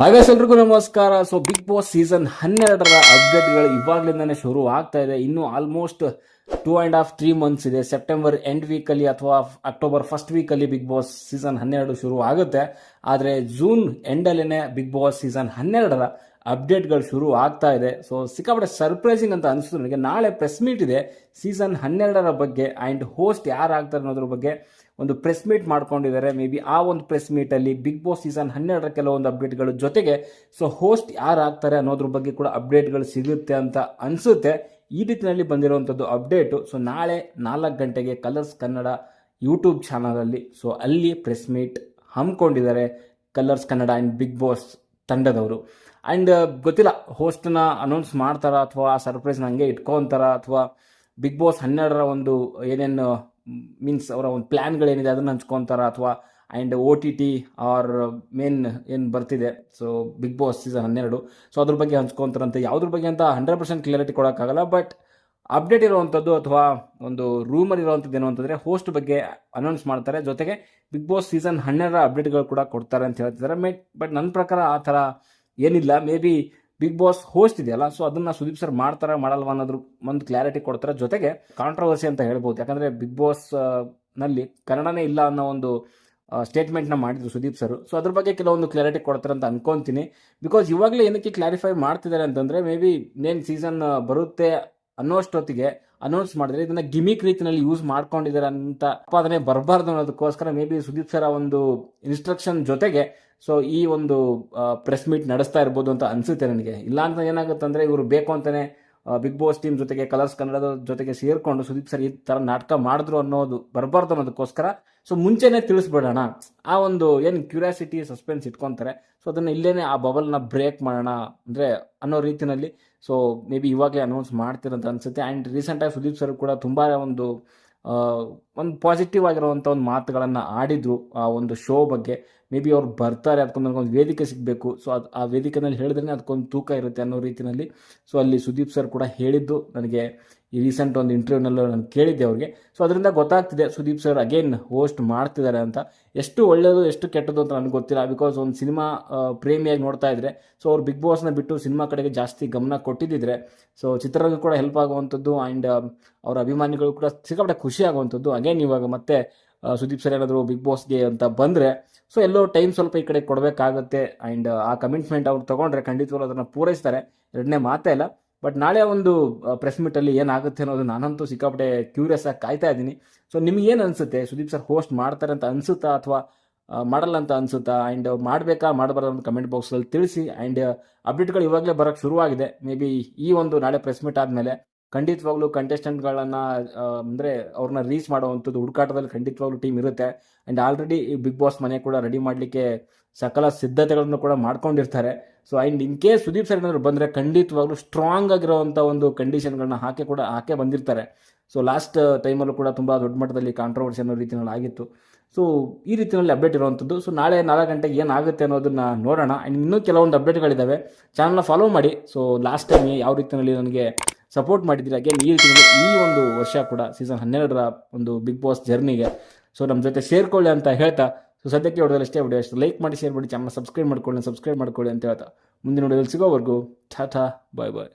ಹಾಗಾದ್ರೆ ಎಲ್ರಿಗೂ ನಮಸ್ಕಾರ. ಸೊ ಬಿಗ್ ಬಾಸ್ ಸೀಸನ್ ಹನ್ನೆರಡರ ಅಪ್ಡೇಟ್ಗಳು ಇವಾಗ್ಲಿಂದಾನೆ ಶುರು ಆಗ್ತಾ ಇದೆ. ಇನ್ನು almost two and half three months ಇದೆ. ಸೆಪ್ಟೆಂಬರ್ ಎಂಡ್ ವೀಕಲ್ಲಿ ಅಥವಾ ಅಕ್ಟೋಬರ್ ಫಸ್ಟ್ ವೀಕಲ್ಲಿ ಬಿಗ್ ಬಾಸ್ ಸೀಸನ್ ಹನ್ನೆರಡು ಶುರು ಆಗುತ್ತೆ. ಆದರೆ ಜೂನ್ ಎಂಡಲ್ಲೇ ಬಿಗ್ ಬಾಸ್ ಸೀಸನ್ ಹನ್ನೆರಡರ ಅಪ್ಡೇಟ್ಗಳು ಶುರು ಆಗ್ತಾ ಇದೆ. ಸೊ ಸಿಕ್ಕಾಪಟ್ಟೆ ಸರ್ಪ್ರೈಸಿಂಗ್ ಅಂತ ಅನಿಸ್ತು ನನಗೆ. ನಾಳೆ ಪ್ರೆಸ್ ಮೀಟ್ ಇದೆ. ಸೀಸನ್ ಹನ್ನೆರಡರ ಬಗ್ಗೆ ಆ್ಯಂಡ್ ಹೋಸ್ಟ್ ಯಾರು ಆಗ್ತಾರೆ ಅನ್ನೋದ್ರ ಬಗ್ಗೆ ಒಂದು ಪ್ರೆಸ್ ಮೀಟ್ ಮಾಡ್ಕೊಂಡಿದ್ದಾರೆ. ಮೇ ಬಿ ಆ ಒಂದು ಪ್ರೆಸ್ ಮೀಟಲ್ಲಿ ಬಿಗ್ ಬಾಸ್ ಸೀಸನ್ ಹನ್ನೆರಡರ ಕೆಲವೊಂದು ಅಪ್ಡೇಟ್ಗಳು ಜೊತೆಗೆ ಸೊ ಹೋಸ್ಟ್ ಯಾರು ಆಗ್ತಾರೆ ಅನ್ನೋದ್ರ ಬಗ್ಗೆ ಕೂಡ ಅಪ್ಡೇಟ್ಗಳು ಸಿಗುತ್ತೆ ಅಂತ ಅನಿಸುತ್ತೆ. ಈ ರೀತಿಯಲ್ಲಿ ಬಂದಿರುವಂಥದ್ದು ಅಪ್ಡೇಟು ಸೊ ನಾಳೆ ನಾಲ್ಕು ಗಂಟೆಗೆ ಕಲರ್ಸ್ ಕನ್ನಡ ಯೂಟ್ಯೂಬ್ ಚಾನಲಲ್ಲಿ ಸೊ ಅಲ್ಲಿ press meet ಹಮ್ಮಿಕೊಂಡಿದ್ದಾರೆ Colors Kannada and Bigg Boss ತಂಡದವರು. ಆ್ಯಂಡ್ ಗೊತ್ತಿಲ್ಲ ಹೋಸ್ಟ್ನ ಅನೌನ್ಸ್ ಮಾಡ್ತಾರಾ ಅಥವಾ ಆ ಸರ್ಪ್ರೈಸ್ನ ಹಂಗೆ ಇಟ್ಕೊತಾರ ಅಥವಾ ಬಿಗ್ ಬಾಸ್ ಹನ್ನೆರಡರ ಒಂದು ಏನೇನು ಮೀನ್ಸ್ ಅವರ ಒಂದು ಪ್ಲ್ಯಾನ್ಗಳೇನಿದೆ ಅದನ್ನು ಹಂಚ್ಕೊತಾರ ಅಥವಾ and O T T or main ಏನು ಬರ್ತಿದೆ ಸೊ ಬಿಗ್ ಬಾಸ್ ಸೀಸನ್ ಹನ್ನೆರಡು. ಸೊ ಅದ್ರ ಬಗ್ಗೆ ಹಂಚ್ಕೊತಾರಂತೆ. ಯಾವುದ್ರ ಬಗ್ಗೆ ಅಂತ ಹಂಡ್ರೆಡ್ ಪರ್ಸೆಂಟ್ ಕ್ಲಿಯರಿಟಿ ಕೊಡೋಕ್ಕಾಗಲ್ಲ ಬಟ್ ಅಪ್ಡೇಟ್ ಇರುವಂಥದ್ದು ಅಥವಾ ಒಂದು ರೂಮರ್ ಇರುವಂಥದ್ದು ಏನು ಅಂತಂದರೆ ಹೋಸ್ಟ್ ಬಗ್ಗೆ ಅನೌನ್ಸ್ ಮಾಡ್ತಾರೆ. ಜೊತೆಗೆ ಬಿಗ್ ಬಾಸ್ ಸೀಸನ್ ಹನ್ನೆರಡರ ಅಪ್ಡೇಟ್ಗಳು ಕೂಡ ಕೊಡ್ತಾರೆ ಅಂತ ಹೇಳ್ತಿದ್ದಾರೆ ಮೇ ಬಟ್ ನನ್ನ ಪ್ರಕಾರ ಆ ಥರ ಏನಿಲ್ಲ. Maybe Bigg Boss host ಇದೆಯಲ್ಲ? ಸೊ ಅದನ್ನ ಸುದೀಪ್ ಸರ್ ಮಾಡ್ತಾರ, ಮಾಡಲ್ವಾ ಅನ್ನೋದ್ರ ಒಂದು ಕ್ಲಾರಿಟಿ ಕೊಡ್ತಾರೆ? ಜೊತೆಗೆ ಕಾಂಟ್ರವರ್ಸಿ ಅಂತ ಹೇಳ್ಬೋದು. ಯಾಕಂದ್ರೆ ಬಿಗ್ ಬಾಸ್ನಲ್ಲಿ ಕನ್ನಡನೇ ಇಲ್ಲ ಅನ್ನೋ ಒಂದು ಸ್ಟೇಟ್ಮೆಂಟ್ನ ಮಾಡಿದ್ರು ಸುದೀಪ್ ಸರ್ ಸೊ ಅದ್ರ ಬಗ್ಗೆ ಕೆಲವೊಂದು ಕ್ಲಾರಿಟಿ ಕೊಡ್ತಾರೆ ಅಂತ ಅನ್ಕೊಂತೀನಿ. ಬಿಕಾಸ್ ಇವಾಗಲೇ ಏನಕ್ಕೆ ಕ್ಲಾರಿಫೈ ಮಾಡ್ತಿದ್ದಾರೆ ಅಂತಂದ್ರೆ ಮೇ ಬಿ ಇನ್ನೇನು ಸೀಸನ್ ಬರುತ್ತೆ ಅನ್ನೋಷ್ಟೊತ್ತಿಗೆ ಅನೌನ್ಸ್ ಮಾಡಿದ್ರೆ ಇದನ್ನ ಗಿಮಿಕ್ ರೀತಿಯಲ್ಲಿ ಯೂಸ್ ಮಾಡ್ಕೊಂಡಿದ್ದಾರೆ ಅಂತ ಉತ್ಪಾದನೆ ಬರಬಾರ್ದು ಅನ್ನೋದಕ್ಕೋಸ್ಕರ ಮೇ ಬಿ ಸುದೀಪ್ ಸರ್ ಒಂದು ಇನ್ಸ್ಟ್ರಕ್ಷನ್ ಜೊತೆಗೆ ಸೊ ಈ ಒಂದು ಪ್ರೆಸ್ ಮೀಟ್ ನಡೆಸ್ತಾ ಇರ್ಬೋದು ಅಂತ ಅನ್ಸುತ್ತೆ ನನಗೆ. ಇಲ್ಲ ಅಂತ ಏನಾಗುತ್ತೆ ಅಂದ್ರೆ ಇವರು ಬೇಕು ಅಂತಾನೆ ಬಿಗ್ ಬಾಸ್ ಟೀಮ್ ಜೊತೆಗೆ ಕಲರ್ಸ್ ಕನ್ನಡದ ಜೊತೆಗೆ ಸೇರ್ಕೊಂಡು ಸುದೀಪ್ ಸರ್ ಈ ತರ ನಾಟಕ ಮಾಡಿದ್ರು ಅನ್ನೋದು ಬರಬಾರ್ದು ಅನ್ನೋದಕ್ಕೋಸ್ಕರ ಸೊ ಮುಂಚೆನೆ ತಿಳಿಸ್ಬಿಡೋಣ. ಆ ಒಂದು ಏನು ಕ್ಯೂರಿಯಾಸಿಟಿ ಸಸ್ಪೆನ್ಸ್ ಇಟ್ಕೊಂತಾರೆ ಸೊ ಅದನ್ನ ಇಲ್ಲೇನೆ ಆ ಬಬಲ್ನ ಬ್ರೇಕ್ ಮಾಡೋಣ ಅಂದ್ರೆ ಅನ್ನೋ ರೀತಿನಲ್ಲಿ ಸೊ ಮೇ ಬಿ ಇವಾಗಲೇ ಅನೌನ್ಸ್ ಮಾಡ್ತಿರಂತ ಅನ್ಸುತ್ತೆ ಆ್ಯಂಡ್ ರೀಸೆಂಟಾಗಿ ಸುದೀಪ್ ಸರ್ ಕೂಡ ತುಂಬ ಒಂದು ಒಂದು ಪಾಸಿಟಿವ್ ಆಗಿರುವಂಥ ಒಂದು ಮಾತುಗಳನ್ನು ಆಡಿದ್ರು ಆ ಒಂದು ಶೋ ಬಗ್ಗೆ. ಮೇ ಬಿ ಅವ್ರು ಬರ್ತಾರೆ, ಅದಕ್ಕೊಂದು ನನಗೊಂದು ವೇದಿಕೆ ಸಿಗಬೇಕು. ಸೊ ಅದು ಆ ವೇದಿಕೆನಲ್ಲಿ ಹೇಳಿದ್ರೆ ಅದಕ್ಕೊಂದು ತೂಕ ಇರುತ್ತೆ ಅನ್ನೋ ರೀತಿಯಲ್ಲಿ ಸೊ ಅಲ್ಲಿ ಸುದೀಪ್ ಸರ್ ಕೂಡ ಹೇಳಿದ್ದು, ನನಗೆ ಈ ರೀಸೆಂಟ್ ಒಂದು ಇಂಟರ್ವ್ಯೂನಲ್ಲೂ ನಾನು ಕೇಳಿದ್ದೆ ಅವ್ರಿಗೆ. ಸೊ ಅದರಿಂದ ಗೊತ್ತಾಗ್ತಿದೆ ಸುದೀಪ್ ಸರ್ ಅಗೇನ್ ಹೋಸ್ಟ್ ಮಾಡ್ತಿದ್ದಾರೆ ಅಂತ. ಎಷ್ಟು ಒಳ್ಳೆಯದು ಎಷ್ಟು ಕೆಟ್ಟದ್ದು ಅಂತ ನನಗೆ ಗೊತ್ತಿಲ್ಲ. ಬಿಕಾಸ್ ಒಂದು ಸಿನಿಮಾ ಪ್ರೇಮಿಯಾಗಿ ನೋಡ್ತಾ ಇದ್ರೆ ಸೊ ಅವ್ರು ಬಿಗ್ ಬಾಸ್ನ ಬಿಟ್ಟು ಸಿನಿಮಾ ಕಡೆಗೆ ಜಾಸ್ತಿ ಗಮನ ಕೊಟ್ಟಿದ್ದಿದ್ರೆ ಸೊ ಚಿತ್ರರಂಗ ಕೂಡ ಹೆಲ್ಪ್ ಆಗುವಂಥದ್ದು. ಆ್ಯಂಡ್ ಅವರ ಅಭಿಮಾನಿಗಳು ಕೂಡ ಸಿಕ್ಕಾಪಟ್ಟೆ ಖುಷಿ ಆಗುವಂಥದ್ದು. ಅಗೇನ್ ಇವಾಗ ಮತ್ತೆ ಸುದೀಪ್ ಸರ್ ಏನಾದರೂ ಬಿಗ್ ಬಾಸ್ಗೆ ಅಂತ ಬಂದರೆ ಸೊ ಎಲ್ಲೋ ಟೈಮ್ ಸ್ವಲ್ಪ ಈ ಕಡೆ ಕೊಡಬೇಕಾಗತ್ತೆ ಆ್ಯಂಡ್ ಆ ಕಮಿಟ್ಮೆಂಟ್ ಅವ್ರು ತಗೊಂಡ್ರೆ ಖಂಡಿತವಾಗ್ಲೂ ಅದನ್ನು ಪೂರೈಸ್ತಾರೆ. ಎರಡನೇ ಮಾತೇ ಇಲ್ಲ ಬಟ್ ನಾಳೆ ಒಂದು ಪ್ರೆಸ್ ಮೀಟಲ್ಲಿ ಏನಾಗುತ್ತೆ ಅನ್ನೋದು ನಾನಂತೂ ಸಿಕ್ಕಾಪಟ್ಟೆ ಕ್ಯೂರಿಯಸ್ ಆಗಿ ಕಾಯ್ತಾ ಇದ್ದೀನಿ. ಸೊ ನಿಮ್ಗೆ ಏನು ಅನಿಸುತ್ತೆ? ಸುದೀಪ್ ಸರ್ ಹೋಸ್ಟ್ ಮಾಡ್ತಾರೆ ಅಂತ ಅನಿಸುತ್ತಾ ಅಥವಾ ಮಾಡಲ್ಲ ಅಂತ ಅನಿಸುತ್ತಾ? ಆ್ಯಂಡ್ ಮಾಡಬೇಕಾ, ಮಾಡಬಾರ್ದು ಅಂತ ಕಮೆಂಟ್ ಬಾಕ್ಸಲ್ಲಿ ತಿಳಿಸಿ ಆ್ಯಂಡ್ ಅಪ್ಡೇಟ್ಗಳು ಇವಾಗಲೇ ಬರೋಕ್ಕೆ ಶುರುವಾಗಿದೆ. ಮೇ ಬಿ ಈ ಒಂದು ನಾಳೆ ಪ್ರೆಸ್ ಮೀಟ್ ಆದಮೇಲೆ ಖಂಡಿತವಾಗ್ಲೂ ಕಂಟೆಸ್ಟೆಂಟ್ಗಳನ್ನು ಅಂದರೆ ಅವ್ರನ್ನ ರೀಚ್ ಮಾಡುವಂಥದ್ದು ಹುಡುಕಾಟದಲ್ಲಿ ಖಂಡಿತವಾಗ್ಲೂ ಟೀಮ್ ಇರುತ್ತೆ. ಆ್ಯಂಡ್ ಆಲ್ರೆಡಿ ಈ ಬಿಗ್ ಬಾಸ್ ಮನೆ ಕೂಡ ರೆಡಿ ಮಾಡಲಿಕ್ಕೆ ಸಕಲ ಸಿದ್ಧತೆಗಳನ್ನು ಕೂಡ ಮಾಡ್ಕೊಂಡಿರ್ತಾರೆ. So and in case Sudeep sir ಏನಾದ್ರು ಬಂದರೆ ಖಂಡಿತವಾಗ್ಲೂ ಸ್ಟ್ರಾಂಗ್ ಆಗಿರೋವಂಥ ಒಂದು ಕಂಡೀಷನ್ಗಳನ್ನ ಹಾಕಿ ಕೂಡ, ಹಾಕೇ ಬಂದಿರ್ತಾರೆ. ಸೊ ಲಾಸ್ಟ್ ಟೈಮಲ್ಲೂ ಕೂಡ ತುಂಬ ದೊಡ್ಡ ಮಟ್ಟದಲ್ಲಿ ಕಾಂಟ್ರವರ್ಸಿ ಅನ್ನೋ ರೀತಿಯಲ್ಲಿ ಆಗಿತ್ತು. ಸೊ ಈ ರೀತಿಯಲ್ಲಿ ಅಪ್ಡೇಟ್ ಇರುವಂಥದ್ದು. ಸೊ ನಾಳೆ ನಾಲ್ಕು ಗಂಟೆಗೆ ಏನಾಗುತ್ತೆ ಅನ್ನೋದನ್ನ ನೋಡೋಣ. ಆ್ಯಂಡ್ ಇನ್ನೂ ಕೆಲವೊಂದು ಅಪ್ಡೇಟ್ಗಳಿದ್ದಾವೆ ಚಾನಲ್ನ ಫಾಲೋ ಮಾಡಿ. ಸೊ ಲಾಸ್ಟ್ ಟೈಮ್ ಯಾವ ರೀತಿಯಲ್ಲಿ ನನಗೆ ಸಪೋರ್ಟ್ ಮಾಡಿದ್ದೀರಿ ಅಗೇನ್ ಈ ರೀತಿ ಈ ಒಂದು ವರ್ಷ ಕೂಡ ಸೀಸನ್ ಹನ್ನೆರಡರ ಒಂದು ಬಿಗ್ ಬಾಸ್ ಜರ್ನಿಗೆ ಸೊ ನಮ್ಮ ಜೊತೆ ಸೇರ್ಕೊಳ್ಳಿ ಅಂತ ಹೇಳ್ತಾ ಸೊ ಸದ್ಯಕ್ಕೆ ಹೊಡೆದಲ್ಲಿ ಅಷ್ಟೇ ವಿಡಿಯೋ ಅಷ್ಟು ಲೈಕ್ ಮಾಡಿ ಶೇರ್ ಮಾಡಿ ಚಾನಲ್ ಸಬ್ಸ್ಕ್ರೈಬ್ ಮಾಡ್ಕೊಳ್ಳಿ ಸಬ್ಸ್ಕ್ರೈಬ್ ಮಾಡ್ಕೊಳ್ಳಿ ಅಂತ ಹೇಳ್ತಾ. ಮುಂದಿನ ನೋಡೋದಲ್ಲಿ ಸಿಗೋವರೆಗೂ, ಟಾಟಾ ಬಾಯ್ ಬಾಯ್